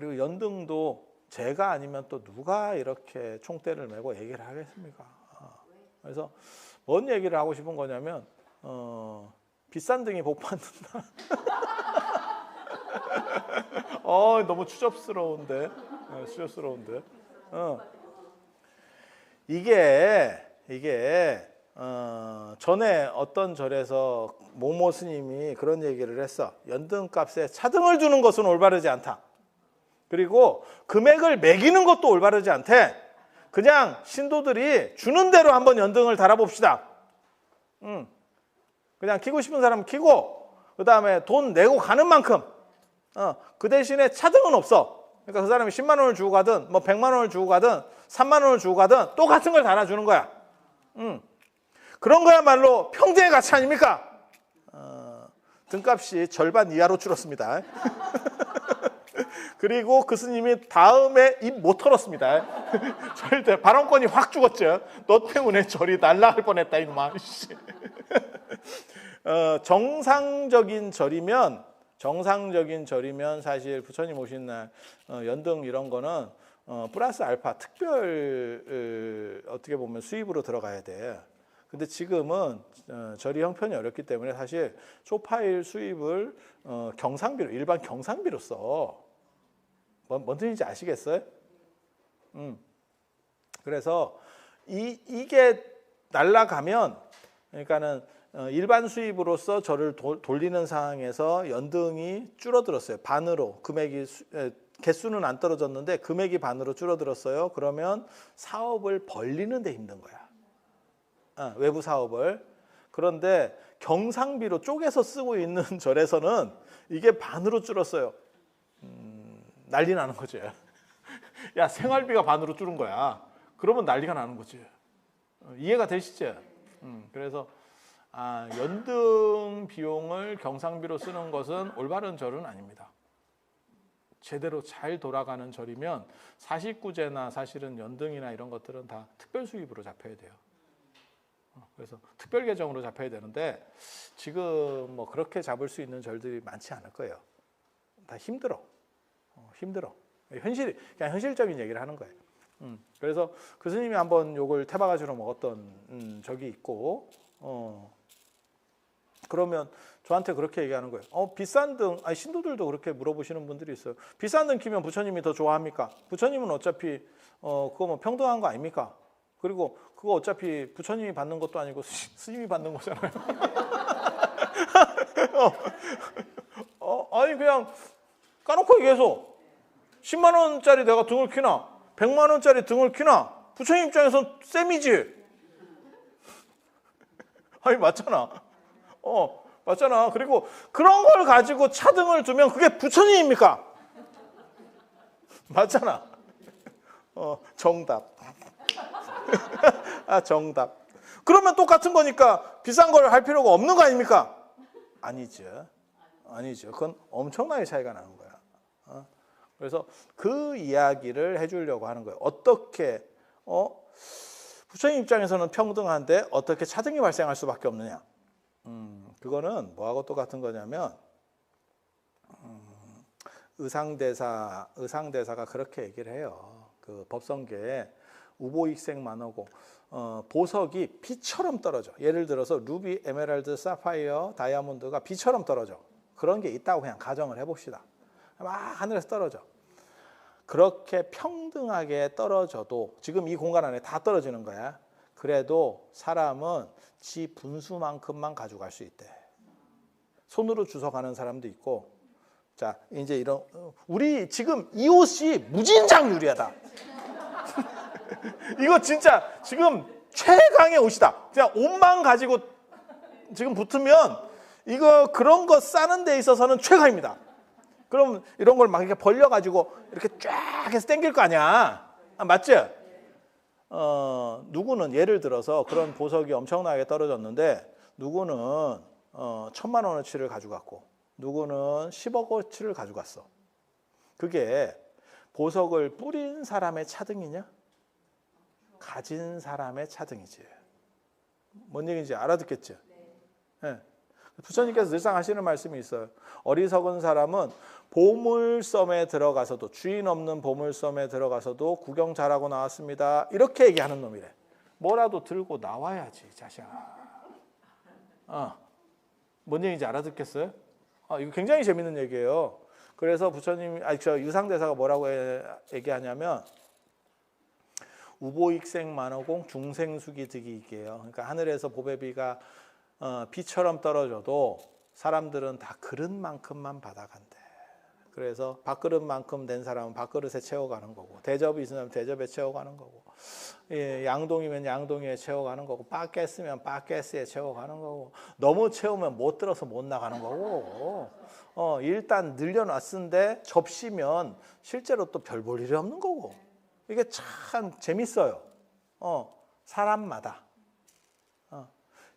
그리고 연등도 제가 아니면 또 누가 이렇게 총대를 메고 얘기를 하겠습니까? 어. 그래서 뭔 얘기를 하고 싶은 거냐면 어, 비싼 등이 복 받는다. 어 너무 추접스러운데 어, 추접스러운데 어. 이게 이게 어, 전에 어떤 절에서 모모 스님이 그런 얘기를 했어 연등값에 차등을 두는 것은 올바르지 않다 그리고 금액을 매기는 것도 올바르지 않대 그냥 신도들이 주는 대로 한번 연등을 달아봅시다 음. 그냥 키고 싶은 사람 키고 그 다음에 돈 내고 가는 만큼 어, 그 대신에 차등은 없어. 그러니까 그 사람이 10만 원을 주고 가든 뭐 100만 원을 주고 가든 3만 원을 주고 가든 똑같은 걸 달아주는 거야. 음. 그런 거야말로 평등의 가치 아닙니까? 어, 등값이 절반 이하로 줄었습니다. 그리고 그 스님이 다음에 입 못 털었습니다. 절대 발언권이 확 죽었죠. 너 때문에 절이 날라갈 뻔했다 이놈아. 씨. 어, 정상적인 절이면 정상적인 절이면 사실 부처님 오신 날 어, 연등 이런 거는 어, 플러스 알파 특별 어, 어떻게 보면 수입으로 들어가야 돼. 근데 지금은 어, 절이 형편이 어렵기 때문에 사실 쇼파일 수입을 어, 경상비로 일반 경상비로 써. 뭔, 뭔 뜻인지 아시겠어요? 음. 그래서 이 이게 날라가면 그러니까는 어, 일반 수입으로서 저를 도- 돌리는 상황에서 연등이 줄어들었어요. 반으로 금액이 수- 에, 개수는 안 떨어졌는데 금액이 반으로 줄어들었어요. 그러면 사업을 벌리는 데 힘든 거야. 어, 외부 사업을. 그런데 경상비로 쪼개서 쓰고 있는 절에서는 이게 반으로 줄었어요. 음, 난리 나는 거지. 야 생활비가 반으로 줄은 거야. 그러면 난리가 나는 거지. 어, 이해가 되시죠? 음, 그래서 아, 연등 비용을 경상비로 쓰는 것은 올바른 절은 아닙니다. 제대로 잘 돌아가는 절이면 사십구제나 사실은 연등이나 이런 것들은 다 특별 수입으로 잡혀야 돼요. 어, 그래서 특별 계정으로 잡혀야 되는데 지금 뭐 그렇게 잡을 수 있는 절들이 많지 않을 거예요. 다 힘들어. 어, 힘들어. 현실 그냥 현실적인 얘기를 하는 거예요. 음, 그래서 그 스님이 한번 요걸 태바가지로 먹었던 음, 적이 있고 어, 그러면 저한테 그렇게 얘기하는 거예요. 어, 비싼 등, 아니, 신도들도 그렇게 물어보시는 분들이 있어요. 비싼 등 키면 부처님이 더 좋아합니까? 부처님은 어차피, 어, 그거 뭐 평등한 거 아닙니까? 그리고 그거 어차피 부처님이 받는 것도 아니고 스- 스님이 받는 거잖아요. 어, 어, 아니, 그냥 까놓고 얘기해서 10만 원짜리 내가 등을 키나, 100만 원짜리 등을 키나, 부처님 입장에선 쌤이지. 아니, 맞잖아. 어, 맞잖아. 그리고 그런 걸 가지고 차등을 두면 그게 부처님입니까? 맞잖아. 어, 정답. 아, 정답. 그러면 똑같은 거니까 비싼 걸 할 필요가 없는 거 아닙니까? 아니죠. 아니죠. 그건 엄청나게 차이가 나는. 어? 그래서 그 이야기를 해주려고 하는 거예요. 어떻게, 어? 부처님 입장에서는 평등한데 어떻게 차등이 발생할 수밖에 없느냐? 음, 그거는 뭐하고 똑같은 거냐면 음, 의상대사 의상대사가 그렇게 얘기를 해요. 그 법성계에 우보익생 만하고 어, 보석이 비처럼 떨어져. 예를 들어서 루비, 에메랄드, 사파이어, 다이아몬드가 비처럼 떨어져. 그런 게 있다고 그냥 가정을 해봅시다. 막 하늘에서 떨어져. 그렇게 평등하게 떨어져도 지금 이 공간 안에 다 떨어지는 거야. 그래도 사람은 지 분수만큼만 가져갈 수 있대. 손으로 주워 가는 사람도 있고. 자, 이제 이런 어, 우리 지금 이 옷이 무진장 유리하다. 이거 진짜 지금 최강의 옷이다. 그냥 옷만 가지고 지금 붙으면 이거 그런 거 싸는 데 있어서는 최강입니다. 그럼 이런 걸 막 이렇게 벌려가지고 이렇게 쫙 해서 당길 거 아니야. 아, 맞지? 어, 누구는 예를 들어서 그런 보석이 엄청나게 떨어졌는데 누구는 어, 천만 원어치를 가져갔고 누구는 10억어치를 가져갔어. 그게 보석을 뿌린 사람의 차등이냐? 가진 사람의 차등이지. 뭔 얘기인지 알아듣겠죠? 예. 부처님께서 늘상 하시는 말씀이 있어요. 어리석은 사람은 보물섬에 들어가서도 주인 없는 보물섬에 들어가서도 구경 잘하고 나왔습니다. 이렇게 얘기하는 놈이래. 뭐라도 들고 나와야지, 자식아. 어. 뭔 얘기인지 알아듣겠어요? 아, 이거 굉장히 재밌는 얘기예요. 그래서 부처님, 아니 저 유상대사가 뭐라고 해- 얘기하냐면 우보익생 만호공 중생수기 득이익이에요. 그러니까 하늘에서 보배비가 어, 비처럼 떨어져도 사람들은 다 그릇만큼만 받아간대. 그래서 밥그릇만큼 된 사람은 밥그릇에 채워가는 거고 대접이 있으면 대접에 채워가는 거고 예, 양동이면 양동이에 채워가는 거고 빠가스면 빠가스에 채워가는 거고 너무 채우면 못 들어서 못 나가는 거고 어, 일단 늘려놨는데 접시면 실제로 또 별 볼 일이 없는 거고 이게 참 재밌어요. 어, 사람마다.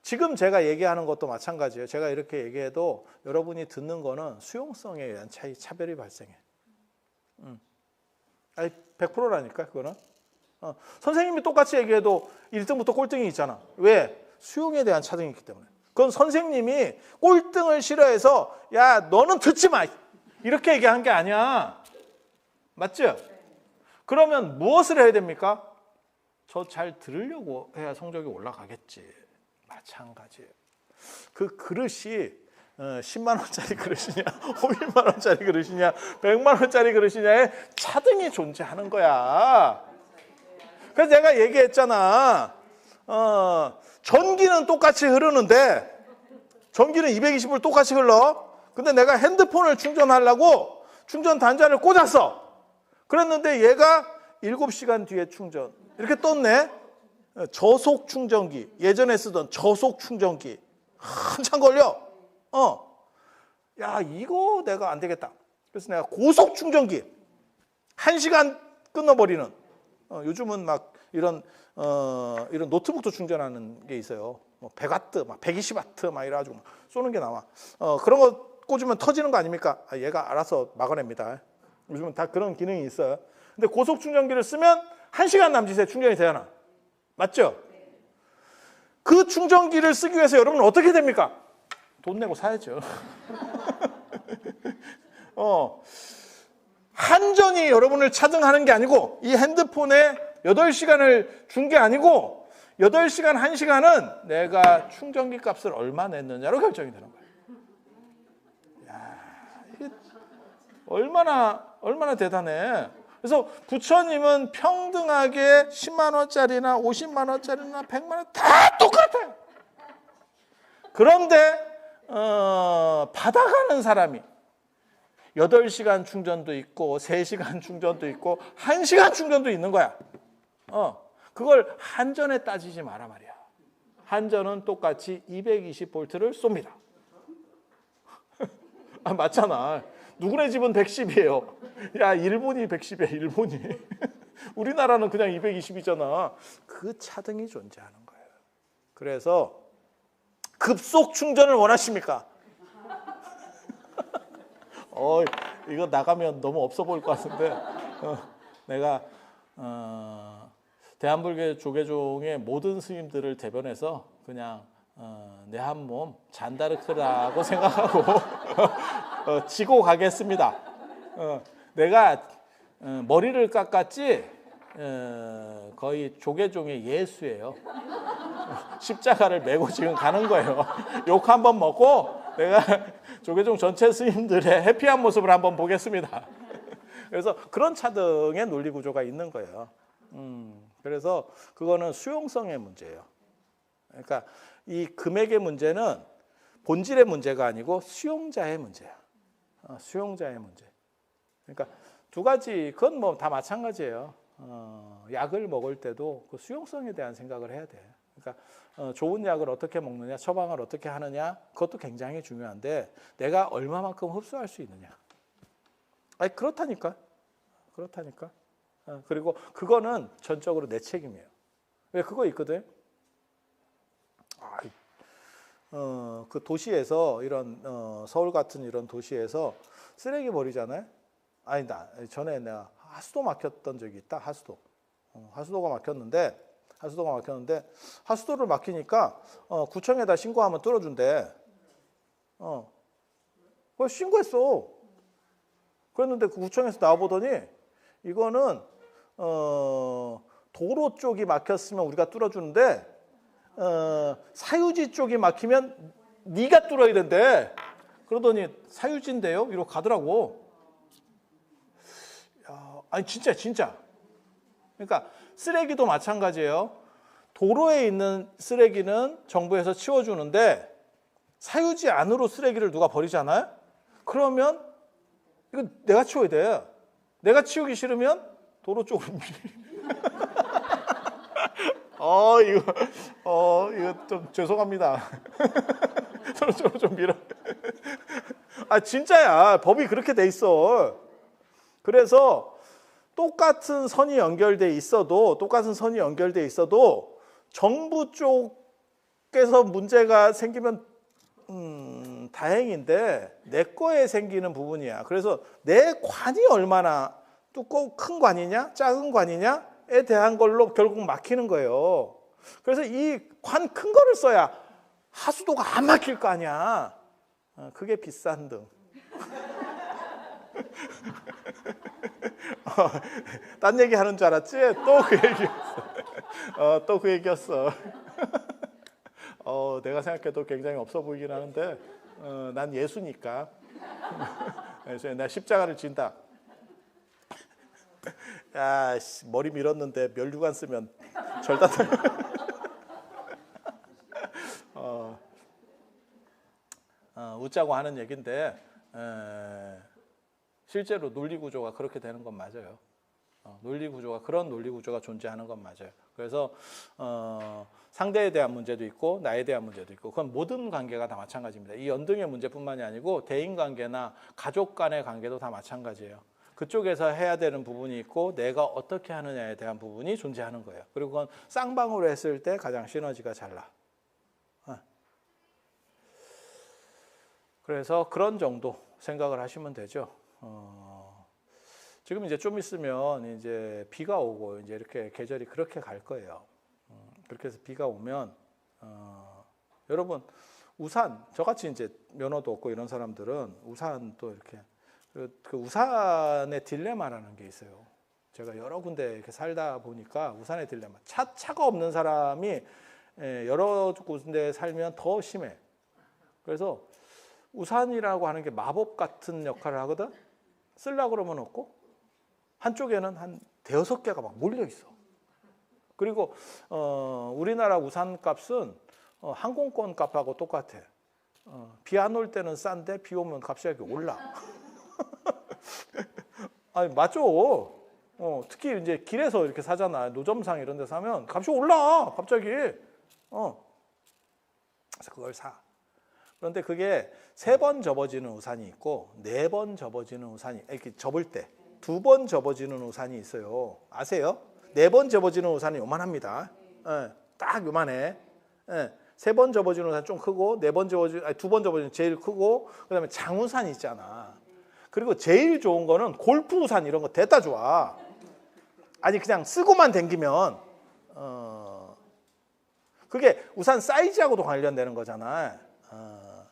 어. 지금 제가 얘기하는 것도 마찬가지예요. 제가 이렇게 얘기해도 여러분이 듣는 거는 수용성에 의한 차이, 차별이 발생해. 음. 아니, 100%라니까, 그거는. 어. 선생님이 똑같이 얘기해도 1등부터 꼴등이 있잖아. 왜? 수용에 대한 차등이 있기 때문에. 그건 선생님이 꼴등을 싫어해서, 야, 너는 듣지 마! 이렇게 얘기한 게 아니야. 맞죠? 그러면 무엇을 해야 됩니까? 저 잘 들으려고 해야 성적이 올라가겠지. 마찬가지예요. 그 그릇이 어, 10만 원짜리 그릇이냐, 50만 원짜리 그릇이냐, 100만 원짜리 그릇이냐에 차등이 존재하는 거야. 그래서 내가 얘기했잖아. 어, 전기는 똑같이 흐르는데 전기는 220을 똑같이 흘러. 근데 내가 핸드폰을 충전하려고 충전 단자를 꽂았어. 그랬는데 얘가 7시간 뒤에 충전. 이렇게 떴네. 저속 충전기. 예전에 쓰던 저속 충전기. 한참 걸려. 어. 야, 이거 내가 안 되겠다. 그래서 내가 고속 충전기. 한 시간 끊어버리는. 어, 요즘은 막 이런, 어, 이런 노트북도 충전하는 게 있어요. 뭐 100와트, 막 120와트 막 이래가지고 막 쏘는 게 나와. 어, 그런 거 꽂으면 터지는 거 아닙니까? 아, 얘가 알아서 막아냅니다. 요즘은 다 그런 기능이 있어요. 근데 고속 충전기를 쓰면 한 시간 남짓에 충전이 되잖아. 맞죠? 그 충전기를 쓰기 위해서 여러분은 어떻게 됩니까? 돈 내고 사야죠. 어. 한전이 여러분을 차등하는 게 아니고 이 핸드폰에 8시간을 준 게 아니고 8시간, 1시간은 내가 충전기 값을 얼마 냈느냐로 결정이 되는 거예요. 야, 얼마나 얼마나 대단해. 그래서 부처님은 평등하게 10만 원짜리나 50만 원짜리나 100만 원 다 똑같아요. 그런데 어, 받아가는 사람이 8시간 충전도 있고 3시간 충전도 있고 1시간 충전도 있는 거야. 어. 그걸 한전에 따지지 마라 말이야. 한전은 똑같이 220볼트를 쏩니다. 아, 맞잖아. 누구네 집은 110이에요. 야, 일본이 110이야, 일본이. 우리나라는 그냥 220이잖아. 그 차등이 존재하는 거예요. 그래서 급속 충전을 원하십니까? 어, 이거 나가면 너무 없어 보일 것 같은데. 어, 내가 어, 대한불교 조계종의 모든 스님들을 대변해서 그냥 어, 내한몸 잔다르크라고 생각하고 어, 지고 가겠습니다. 어, 내가 어, 머리를 깎았지 어, 거의 조계종의 예수예요. 십자가를 메고 지금 가는 거예요. 욕 한번 먹고 내가 조계종 전체 스님들의 해피한 모습을 한번 보겠습니다. 그래서 그런 차등의 논리 구조가 있는 거예요. 음, 그래서 그거는 수용성의 문제예요. 그러니까 이 금액의 문제는 본질의 문제가 아니고 수용자의 문제야. 어, 수용자의 문제. 그러니까 두 가지 그건 뭐 다 마찬가지예요. 어, 약을 먹을 때도 그 수용성에 대한 생각을 해야 돼. 그러니까 어, 좋은 약을 어떻게 먹느냐, 처방을 어떻게 하느냐, 그것도 굉장히 중요한데 내가 얼마만큼 흡수할 수 있느냐. 아니 그렇다니까, 그렇다니까. 어, 그리고 그거는 전적으로 내 책임이에요. 왜 그거 있거든. 아, 어, 그 도시에서 이런 어, 서울 같은 이런 도시에서 쓰레기 버리잖아요. 아니다. 전에 내가 하수도 막혔던 적이 있다. 하수도. 어, 하수도가 막혔는데 하수도가 막혔는데 하수도를 막히니까 어, 구청에다 신고하면 뚫어준대. 어. 그거 신고했어. 그랬는데 그 구청에서 나와보더니 이거는 어, 도로 쪽이 막혔으면 우리가 뚫어주는데 어, 사유지 쪽이 막히면 네가 뚫어야 된대. 그러더니 사유지인데요? 이러고 가더라고. 야, 아니 진짜 진짜. 그러니까 쓰레기도 마찬가지예요. 도로에 있는 쓰레기는 정부에서 치워주는데 사유지 안으로 쓰레기를 누가 버리잖아요? 그러면 이거 내가 치워야 돼. 내가 치우기 싫으면 도로 쪽으로 어 이거 어 이거 좀 죄송합니다. 도로 쪽으로 좀 밀어. 아 진짜야 법이 그렇게 돼 있어. 그래서 똑같은 선이 연결돼 있어도 똑같은 선이 연결돼 있어도 정부 쪽에서 문제가 생기면 음, 다행인데 내 거에 생기는 부분이야. 그래서 내 관이 얼마나 두꺼운 큰 관이냐, 작은 관이냐에 대한 걸로 결국 막히는 거예요. 그래서 이 관 큰 거를 써야 하수도가 안 막힐 거 아니야. 어, 그게 비싼 등. 어, 딴 얘기 하는 줄 알았지? 또 그 얘기였어. 어, 또 그 얘기였어. 어, 내가 생각해도 굉장히 없어 보이긴 하는데, 어, 난 예수니까. 그래서 내가 십자가를 진다. 야, 씨, 머리 밀었는데 멸류관 쓰면 절단. 어, 어, 웃자고 하는 얘긴데, 에, 실제로 논리 구조가 그렇게 되는 건 맞아요. 어, 논리 구조가 그런 논리 구조가 존재하는 건 맞아요. 그래서 어, 상대에 대한 문제도 있고 나에 대한 문제도 있고 그건 모든 관계가 다 마찬가지입니다. 이 연등의 문제뿐만이 아니고 대인 관계나 가족 간의 관계도 다 마찬가지예요. 그쪽에서 해야 되는 부분이 있고 내가 어떻게 하느냐에 대한 부분이 존재하는 거예요. 그리고 그건 쌍방으로 했을 때 가장 시너지가 잘 나. 어. 그래서 그런 정도 생각을 하시면 되죠. 어, 지금 이제 좀 있으면 이제 비가 오고 이제 이렇게 계절이 그렇게 갈 거예요. 음, 그렇게 해서 비가 오면 어, 여러분 우산 저같이 이제 면허도 없고 이런 사람들은 우산도 이렇게 그, 그 우산의 딜레마라는 게 있어요. 제가 여러 군데 이렇게 살다 보니까 우산의 딜레마 차 차가 없는 사람이 예, 여러 군데 살면 더 심해. 그래서 우산이라고 하는 게 마법 같은 역할을 하거든. 쓸라 그러면 없고 한쪽에는 한 대여섯 개가 막 몰려 있어. 그리고 어, 우리나라 우산 값은 어, 항공권 값하고 똑같아. 어, 비안 올 때는 싼데 비 오면 이렇게 올라. 아니 맞죠. 어, 특히 이제 길에서 이렇게 사잖아. 노점상 이런 데 사면 값이 올라. 갑자기. 어. 그래서 그걸 사. 그런데 그게 세 번 접어지는 우산이 있고 네 번 접어지는 우산이 이렇게 접을 때 두 번 접어지는 우산이 있어요. 아세요? 네 번 접어지는 우산이 요만합니다. 예, 딱 요만해. 예, 세 번 접어지는 우산 좀 크고 네 번 접어지 아니 두 번 접어지는 제일 크고 그다음에 장우산 있잖아. 그리고 제일 좋은 거는 골프 우산 이런 거 대다 좋아. 아니 그냥 쓰고만 댕기면 어 그게 우산 사이즈하고도 관련되는 거잖아. 어,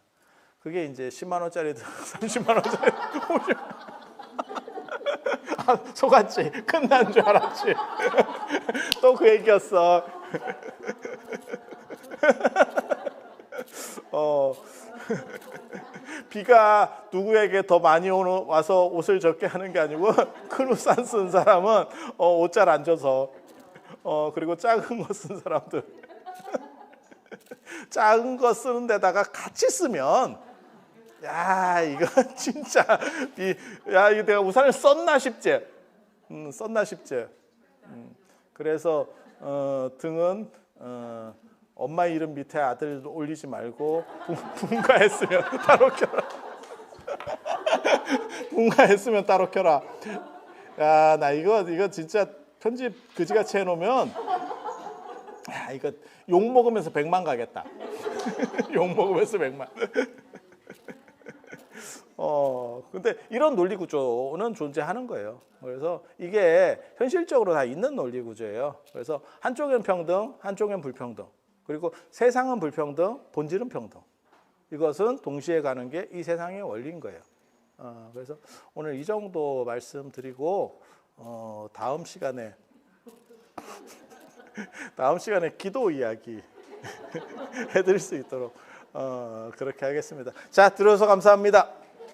그게 이제 10만 원짜리도 30만 원짜리 50. 아, 속았지. 끝난 줄 알았지. 또 그 얘기였어. 어. 비가 누구에게 더 많이 오는, 와서 옷을 적게 하는 게 아니고 큰 우산 쓴 사람은 어, 옷 잘 안 져서 어, 그리고 작은 거 쓴 사람들. 작은 거 쓰는 데다가 같이 쓰면 야 이거 진짜 비, 야 이거 내가 우산을 썼나 싶지. 음, 썼나 싶지. 음, 그래서 어, 등은 어, 엄마 이름 밑에 아들 올리지 말고 분- 분가했으면 따로 켜라 분가했으면 따로 켜라 야 나 이거 이거 진짜 편집 그지같이 해놓으면 야 이거 욕 먹으면서 백만 가겠다 욕 먹으면서 백만 어, 근데 이런 논리 구조는 존재하는 거예요. 그래서 이게 현실적으로 다 있는 논리 구조예요. 그래서 한쪽은 평등, 한쪽은 불평등. 그리고 세상은 불평등, 본질은 평등. 이것은 동시에 가는 게 이 세상의 원리인 거예요. 어, 그래서 오늘 이 정도 말씀드리고 어, 다음 시간에 다음 시간에 기도 이야기 해드릴 수 있도록 어, 그렇게 하겠습니다. 자 들어서 감사합니다.